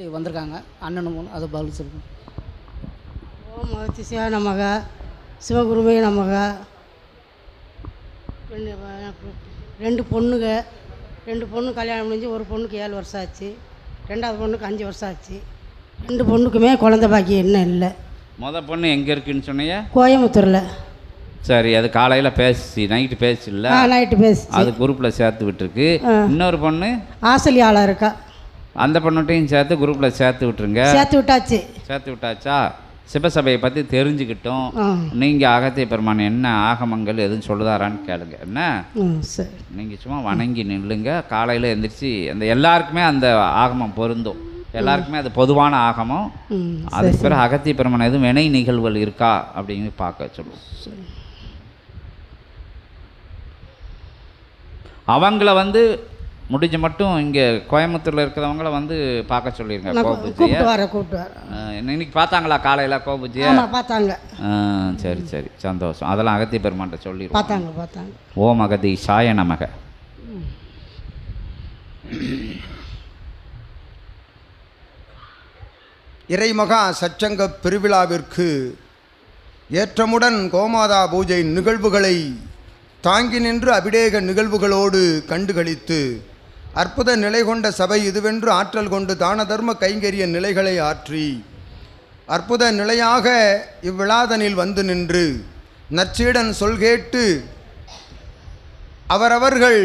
இப்படி வந்திருக்காங்க. அண்ணனும் பொண்ணு அது பதில் சொல்லுங்க ஓம் அதிசயா நமக. சிவகுருவே நமக. ரெண்டு பொண்ணுங்க. ரெண்டு பொண்ணு கல்யாணம் முடிஞ்சு ஒரு பொண்ணுக்கு ஏழு வருஷம் ஆச்சு. ரெண்டாவது பொண்ணுக்கு அஞ்சு வருஷம் ஆச்சு. ரெண்டு பொண்ணுக்குமே குழந்த பாக்கியம் என்ன இல்லை. முத பொண்ணு எங்கே இருக்குன்னு சொன்னீங்க? கோயம்புத்தூரில். சரி அது காலையில் பேசி நைட்டு பேசில்ல ஆ நைட்டு பேசி அது குரூப்பில் சேர்த்து விட்டுருக்கு. இன்னொரு பொண்ணு? ஆசலி ஆளாக இருக்கா. அந்த பொண்ணுட்டையும் சேர்த்து குரூப்பில் சேர்த்து விட்டுருங்க. சேர்த்து விட்டாச்சு. சேர்த்து விட்டாச்சா? சிவசபையை பற்றி தெரிஞ்சுக்கிட்டோம். நீங்கள் அகத்திய பெருமான் என்ன ஆகமங்கள் எதுவும் சொல்லுதாரான்னு கேளுங்க. என்ன? சரி. நீங்கள் சும்மா வணங்கி நில்லுங்க. காலையில் எந்திரிச்சு அந்த எல்லாருக்குமே அந்த ஆகமம் பொருந்தும். எல்லாருக்குமே அது பொதுவான ஆகமம். அதுக்கு பிறகு அகத்திய பெருமான் எதுவும் வினை நிகழ்வுகள் இருக்கா அப்படின்னு பார்க்க சொல்லுவோம். அவங்கள வந்து முடிஞ்ச மட்டும் இங்கே கோயம்புத்தூரில் இருக்கிறவங்கள வந்து பார்க்க சொல்லிடுங்க நான் கோபூஜையை. இன்னைக்கு பார்த்தாங்களா காலையில் கோபூஜையை? பார்த்தாங்க. சரி சரி. சந்தோஷம். அதெல்லாம் அகத்திய பெருமான்ட்ட சொல்லிடுவோம். பார்த்தாங்க பார்த்தாங்க. ஓம் அகதி சாய நமக. இறைமகா சச்சங்க பெருவிழாவிற்கு ஏற்றமுடன் கோமாதா பூஜை நிகழ்வுகளை தாங்கி நின்று அபிடேக நிகழ்வுகளோடு கண்டுகளித்து அற்புத நிலை கொண்ட சபை இதுவென்று ஆற்றல் கொண்டு தான தர்ம கைங்கரிய நிலைகளை ஆற்றி அற்புத நிலையாக இவ்விழாதனில் வந்து நின்று நற்சீடன் சொல் கேட்டு அவரவர்கள்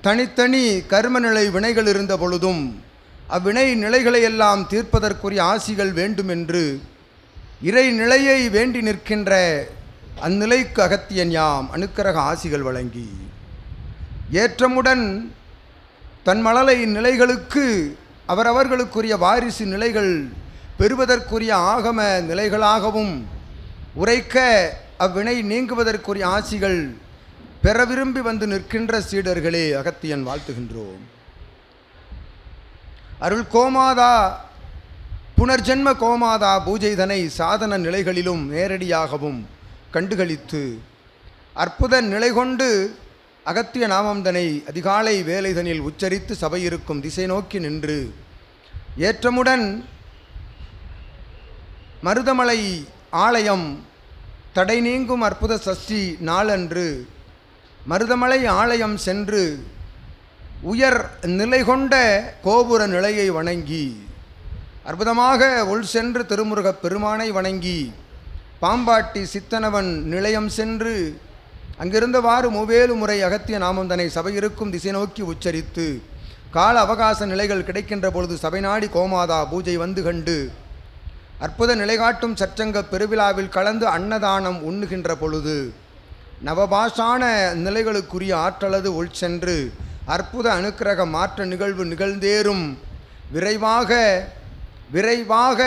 தனித்தனி கர்மநிலை வினைகள் இருந்த பொழுதும் அவ்வினை நிலைகளை எல்லாம் தீர்ப்பதற்குரிய ஆசிகள் வேண்டுமென்று இறை நிலையை வேண்டி நிற்கின்ற அந்நிலைக்கு அகத்தியன் யாம் அணுக்கரக ஆசிகள் வழங்கி ஏற்றமுடன் தன் மழலை நிலைகளுக்கு அவரவர்களுக்குரிய வாரிசு நிலைகள் பெறுவதற்குரிய ஆகம நிலைகளாகவும் உரைக்க அவ்வினை நீங்குவதற்குரிய ஆசிகள் பெற விரும்பி வந்து நிற்கின்ற சீடர்களே அகத்தியன் வாழ்த்துகின்றோம். அருள் கோமாதா புனர்ஜென்ம கோமாதா பூஜைதனை சாதன நிலைகளிலும் நேரடியாகவும் கண்டுகளித்து அற்புத நிலை கொண்டு அகத்திய நாமம்தனை அதிகாலை வேலைதனில் உச்சரித்து சபை இருக்கும் திசை நோக்கி நின்று ஏற்றமுடன் மருதமலை ஆலயம் தடை நீங்கும் அற்புத சஷ்டி நாளன்று மருதமலை ஆலயம் சென்று உயர் நிலை கொண்ட கோபுர நிலையை வணங்கி அற்புதமாக உள் சென்று திருமுருகப் பெருமானை வணங்கி பாம்பாட்டி சித்தனவன் நிலையம் சென்று அங்கிருந்தவாறு மூவேலு முறை அகத்திய நாமம் தன்னை சபையிருக்கும் திசை நோக்கி உச்சரித்து கால அவகாச நிலைகள் கிடைக்கின்ற பொழுது சபை நாடி கோமாதா பூஜை வந்து கண்டு அற்புத நிலைகாட்டும் சற்றங்க பெருவிழாவில் கலந்து அன்னதானம் உண்ணுகின்ற பொழுது நவபாஷான நிலைகளுக்குரிய ஆற்றலது உள் சென்று அற்புத அனுக்கிரக மாற்ற நிகழ்வு நிகழ்ந்தேறும். விரைவாக விரைவாக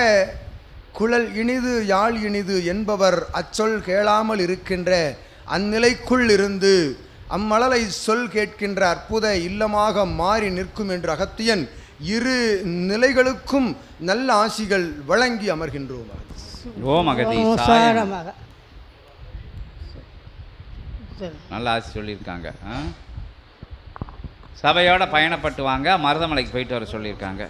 குழல் இனிது யாழ் இனிது என்பவர் அச்சொல் கேளாமல் இருக்கின்ற அந்நிலைக்குள் இருந்து அம்மழலை சொல் கேட்கின்ற அற்புத இல்லமாக மாறி நிற்கும் என்று அகத்தியன் இரு நிலைகளுக்கும் நல்ல ஆசிகள் வழங்கி அமர்கின்றோம். ஓம் நல்ல ஆசி சொல்லியிருக்காங்க? சபையோட பயணப்பட்டு வாங்க மருதமலைக்கு போயிட்டு வர சொல்லியிருக்காங்க.